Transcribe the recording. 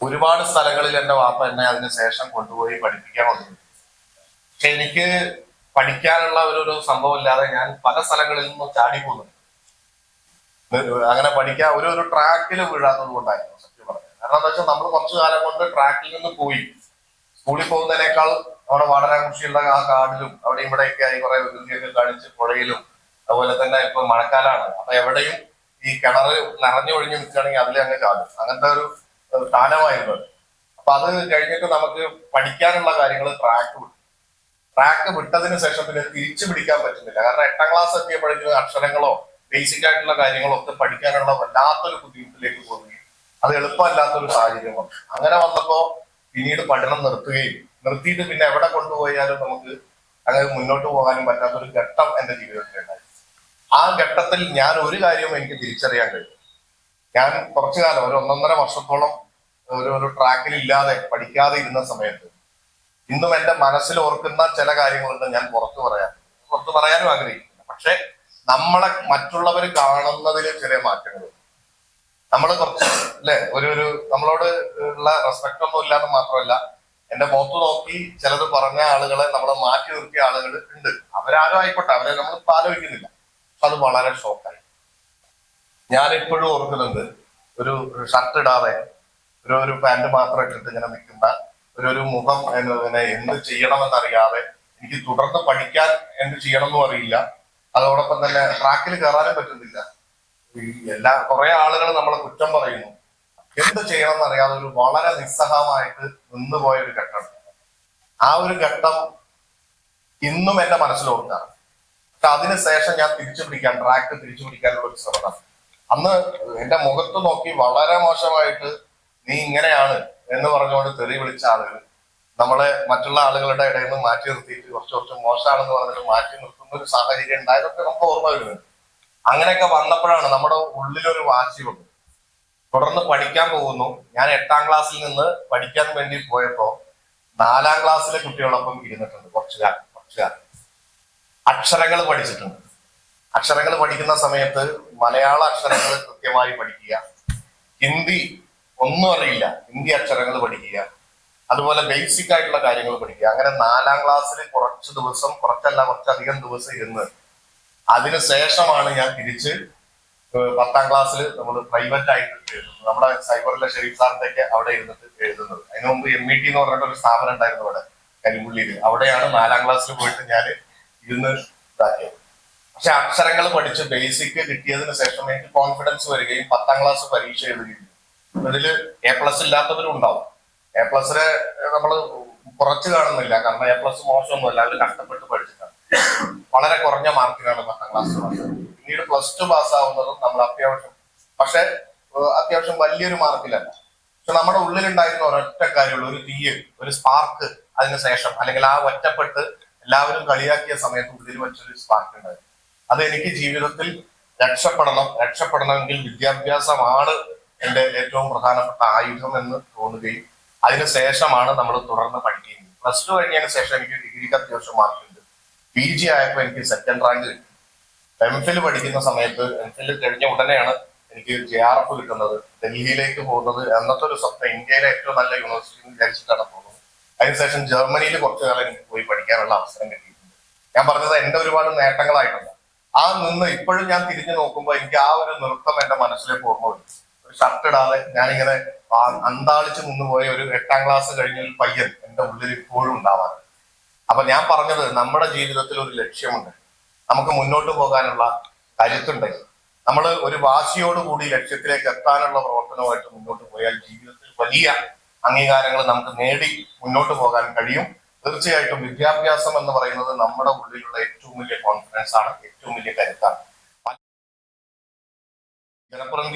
ഒരുപാട് സ്ഥലങ്ങളിൽ എന്റെ വാപ്പ എന്നെ അതിന് ശേഷം കൊണ്ടുപോയി പഠിപ്പിക്കാൻ വന്നു പക്ഷെ എനിക്ക് പഠിക്കാനുള്ള ഒരു ഒരു സംഭവം ഇല്ലാതെ ഞാൻ പല സ്ഥലങ്ങളിൽ നിന്നും ചാടി പോകുന്നു അങ്ങനെ പഠിക്കാൻ ഒരു ഒരു ട്രാക്കിൽ വീഴാത്തത് കൊണ്ടായിരുന്നു സത്യം പറഞ്ഞത് കാരണം എന്താ വെച്ചാൽ നമ്മൾ കുറച്ചു കാലം കൊണ്ട് ട്രാക്കിൽ നിന്ന് പോയി. സ്കൂളിൽ പോകുന്നതിനേക്കാൾ നമ്മുടെ വാടനാകൃഷിയുള്ള ആ കാടിലും അവിടെ ഇവിടെയൊക്കെ ആയി കുറെ വികൃതിയൊക്കെ കാണിച്ച് പുഴയിലും അതുപോലെ തന്നെ ഇപ്പൊ മഴക്കാലാണ്. അപ്പൊ എവിടെയും ഈ കിണറ് ഒഴിഞ്ഞു നിൽക്കുകയാണെങ്കിൽ അതിലെ അങ്ങ് ചാടും. അങ്ങനത്തെ ഒരു അത് അപ്പൊ അത് കഴിഞ്ഞിട്ട് നമുക്ക് പഠിക്കാനുള്ള കാര്യങ്ങൾ ട്രാക്ക് വിട്ടു ട്രാക്ക് വിട്ടതിന് ശേഷം പിന്നെ തിരിച്ചു പിടിക്കാൻ പറ്റുന്നില്ല. കാരണം എട്ടാം ക്ലാസ് എത്തിയപ്പോഴേക്കും അക്ഷരങ്ങളോ ബേസിക് ആയിട്ടുള്ള കാര്യങ്ങളോ ഒക്കെ പഠിക്കാനുള്ള വല്ലാത്തൊരു ബുദ്ധിമുട്ടിലേക്ക് പോവുകയും അത് എളുപ്പമല്ലാത്തൊരു സാഹചര്യം വന്നു. അങ്ങനെ വന്നപ്പോ പിന്നീട് പഠനം നിർത്തുകയും നിർത്തിയിട്ട് പിന്നെ എവിടെ കൊണ്ടുപോയാലും നമുക്ക് അങ്ങനെ മുന്നോട്ട് പോകാനും പറ്റാത്തൊരു ഘട്ടം എന്റെ ജീവിതത്തിലുണ്ടായി ആ ഘട്ടത്തിൽ ഞാൻ ഒരു കാര്യവും എനിക്ക് തിരിച്ചറിയാൻ കഴിയും ഞാൻ കുറച്ചു കാലം ഒരു ഒന്നൊന്നര വർഷത്തോളം ഒരു ഒരു ട്രാക്കിൽ ഇല്ലാതെ പഠിക്കാതെ ഇരുന്ന സമയത്ത് ഇന്നും എന്റെ മനസ്സിൽ ഓർക്കുന്ന ചില കാര്യങ്ങളുണ്ട് ഞാൻ പുറത്തു പറയാൻ പുറത്തു പറയാനും ആഗ്രഹിക്കുന്നു പക്ഷെ നമ്മളെ മറ്റുള്ളവർ കാണുന്നതിൽ ചില മാറ്റങ്ങൾ നമ്മൾ കുറച്ച് അല്ലെ? ഒരു ഒരു നമ്മളോട് ഉള്ള റെസ്പെക്ട് ഒന്നും ഇല്ലാന്ന് മാത്രമല്ല എന്റെ മുഖത്ത് നോക്കി ചിലത് പറഞ്ഞ ആളുകളെ നമ്മൾ മാറ്റി നിർത്തിയ ആളുകൾ ഉണ്ട്. അവരാരും ആയിക്കോട്ടെ അവരെ നമ്മൾ ആലോചിക്കുന്നില്ല. അത് വളരെ ഷോക്കായി ഞാൻ ഇപ്പോഴും ഓർക്കുന്നുണ്ട് ഒരു ഷർട്ട് ഇടാതെ ഒരു ഒരു പാന്റ് മാത്രം ഇട്ടിട്ട് ഇങ്ങനെ നിൽക്കുന്ന ഒരു ഒരു മുഖം എന്നതിനെ പിന്നെ ചെയ്യണമെന്ന് അറിയാതെ എനിക്ക് തുടർന്ന് പഠിക്കാൻ എന്ത് ചെയ്യണമെന്നും അറിയില്ല. അതോടൊപ്പം തന്നെ ട്രാക്കിൽ കയറാനും പറ്റുന്നില്ല. എല്ലാ കുറെ ആളുകൾ നമ്മളെ കുറ്റം പറയുന്നു. എന്ത് ചെയ്യണം എന്നറിയാതെ ഒരു വളരെ നിസ്സഹമായിട്ട് നിന്നുപോയ ഒരു ഘട്ടം. ആ ഒരു ഘട്ടം ഇന്നും എന്റെ മനസ്സിലോർക്കാണ് പക്ഷെ അതിനുശേഷം ഞാൻ തിരിച്ചു പിടിക്കാൻ ട്രാക്ക് തിരിച്ചു പിടിക്കാനുള്ള ഒരു ശ്രമം അന്ന് എന്റെ മുഖത്ത് നോക്കി വളരെ മോശമായിട്ട് നീ ഇങ്ങനെയാണ് എന്ന് പറഞ്ഞുകൊണ്ട് തെറി വിളിച്ച ആളുകൾ നമ്മളെ മറ്റുള്ള ആളുകളുടെ ഇടയിൽ നിന്ന് മാറ്റി നിർത്തിയിട്ട് കുറച്ച് കുറച്ച് മോശമാണെന്ന് പറഞ്ഞിട്ട് മാറ്റി നിർത്തുന്ന ഒരു സാഹചര്യം ഉണ്ടായതൊക്കെ നമുക്ക് ഓർമ്മ വരുന്നത്. അങ്ങനെയൊക്കെ വന്നപ്പോഴാണ് നമ്മുടെ ഉള്ളിലൊരു വാശി വന്നു. തുടർന്ന് പഠിക്കാൻ പോകുന്നു. ഞാൻ എട്ടാം ക്ലാസ്സിൽ നിന്ന് പഠിക്കാൻ വേണ്ടി പോയപ്പോ നാലാം ക്ലാസ്സിലെ കുട്ടികളൊപ്പം ഇരുന്നിട്ടുണ്ട്. കുറച്ചു കാലം കുറച്ചു കാലം. അക്ഷരങ്ങൾ പഠിച്ചിട്ടുണ്ട്. അക്ഷരങ്ങൾ പഠിക്കുന്ന സമയത്ത് മലയാള അക്ഷരങ്ങൾ കൃത്യമായി പഠിക്കുക. ഹിന്ദി ഒന്നും അറിയില്ല. ഹിന്ദി അക്ഷരങ്ങൾ പഠിക്കുക. അതുപോലെ ബേസിക് ആയിട്ടുള്ള കാര്യങ്ങൾ പഠിക്കുക. അങ്ങനെ നാലാം ക്ലാസ്സിൽ കുറച്ച് ദിവസം കുറച്ചല്ല കുറച്ചധികം ദിവസം ഇരുന്ന് അതിനുശേഷമാണ് ഞാൻ തിരിച്ച് പത്താം ക്ലാസ്സിൽ നമ്മൾ പ്രൈവറ്റ് ആയിട്ട് എഴുതുന്നത്. നമ്മുടെ സൈബറിലെ ഷെരീഫ് സാറിന്റെ അവിടെ ഇരുന്നിട്ട് എഴുതുന്നത്. അതിന് മുമ്പ് എം ഇ ടി എന്ന് പറഞ്ഞിട്ട് ഒരു സ്ഥാപനം ഉണ്ടായിരുന്നു അവിടെ കരിമ്പുള്ളിയിൽ അവിടെയാണ് നാലാം ക്ലാസ്സിൽ പോയിട്ട് ഞാൻ ഇരുന്ന് ഇതാക്കിയത്. പക്ഷെ അക്ഷരങ്ങൾ പഠിച്ച് ബേസിക് കിട്ടിയതിന് ശേഷം എനിക്ക് കോൺഫിഡൻസ് വരികയും പത്താം ക്ലാസ് പരീക്ഷ എഴുതുകയും ഇതിൽ എ പ്ലസ് ഇല്ലാത്തവരും ഉണ്ടാവും. എ പ്ലസിനെ നമ്മൾ കുറച്ച് കാണുന്നില്ല. കാരണം എ പ്ലസ് മോശമൊന്നുമല്ല അവർ കഷ്ടപ്പെട്ട് പഠിച്ചിട്ടാണ്. വളരെ കുറഞ്ഞ മാർക്കിനാണ് പത്താം ക്ലാസ് പിന്നീട് പ്ലസ് ടു പാസ്സാവുന്നതും നമ്മൾ അത്യാവശ്യം പക്ഷെ അത്യാവശ്യം വലിയൊരു മാർക്കിലല്ല. പക്ഷെ നമ്മുടെ ഉള്ളിലുണ്ടായിരുന്ന ഒരൊറ്റ കാര്യമുള്ള. ഒരു തീയ് ഒരു സ്പാർക്ക് അതിനുശേഷം അല്ലെങ്കിൽ ആ ഒറ്റപ്പെട്ട് എല്ലാവരും കളിയാക്കിയ സമയത്ത് ഉള്ളിൽ വെച്ചൊരു സ്പാർക്ക് ഉണ്ടായിരുന്നു. അത് എനിക്ക് ജീവിതത്തിൽ രക്ഷപ്പെടണം. രക്ഷപ്പെടണമെങ്കിൽ വിദ്യാഭ്യാസമാണ് എന്റെ ഏറ്റവും പ്രധാനപ്പെട്ട ആയുധം എന്ന് തോന്നുകയും അതിനുശേഷമാണ് നമ്മൾ തുടർന്ന് പഠിക്കുന്നത്. പ്ലസ് ടു കഴിഞ്ഞതിന് ശേഷം എനിക്ക് ഡിഗ്രിക്ക് അത്യാവശ്യം മാർക്കുണ്ട് പി ജി ആയപ്പോൾ എനിക്ക് സെക്കൻഡ് റാങ്ക് കിട്ടി. എം ഫിൽ പഠിക്കുന്ന സമയത്ത് എം ഫിൽ കഴിഞ്ഞ ഉടനെയാണ് എനിക്ക് ജെ ആർ എഫ് കിട്ടുന്നത് ഡൽഹിയിലേക്ക് പോകുന്നത്. അന്നത്തെ ഒരു സ്വപ്നം ഇന്ത്യയിലെ ഏറ്റവും നല്ല യൂണിവേഴ്സിറ്റി വിചാരിച്ചിട്ടാണ് പോകുന്നത്. അതിനുശേഷം ജർമ്മനിയിൽ കുറച്ചു കാലം എനിക്ക് പോയി പഠിക്കാനുള്ള അവസരം കിട്ടിയിട്ടുണ്ട്. ഞാൻ പറഞ്ഞത് എന്റെ ഒരുപാട് നേട്ടങ്ങളായിട്ടുണ്ട്. ആ നിന്ന് ഇപ്പോഴും ഞാൻ തിരിഞ്ഞു നോക്കുമ്പോൾ എനിക്ക് ആ ഒരു നൃത്തം എന്റെ മനസ്സിലേക്ക് ഓർമ്മ വരും ഷർട്ട് ഇടാതെ ഞാനിങ്ങനെ അന്താളിച്ച് നിന്നുപോയ ഒരു എട്ടാം ക്ലാസ് കഴിഞ്ഞ ഒരു പയ്യൻ എന്റെ ഉള്ളിൽ ഇപ്പോഴും ഉണ്ടാവാറുണ്ട്. അപ്പൊ ഞാൻ പറഞ്ഞത് നമ്മുടെ ജീവിതത്തിൽ ഒരു ലക്ഷ്യമുണ്ട്. നമുക്ക് മുന്നോട്ട് പോകാനുള്ള കരുത്തുണ്ടെങ്കിൽ നമ്മൾ ഒരു വാശിയോടുകൂടി ലക്ഷ്യത്തിലേക്ക് എത്താനുള്ള പ്രവർത്തനമായിട്ട് മുന്നോട്ട് പോയാൽ ജീവിതത്തിൽ വലിയ അംഗീകാരങ്ങൾ നമുക്ക് നേടി മുന്നോട്ട് പോകാൻ കഴിയും. തീർച്ചയായിട്ടും വിദ്യാഭ്യാസം എന്ന് പറയുന്നത് നമ്മുടെ ഉള്ളിലുള്ള ഏറ്റവും വലിയ കോൺഫിഡൻസ് ആണ് ഏറ്റവും വലിയ കരുത്താണ്. ജനപ്രതിനിധി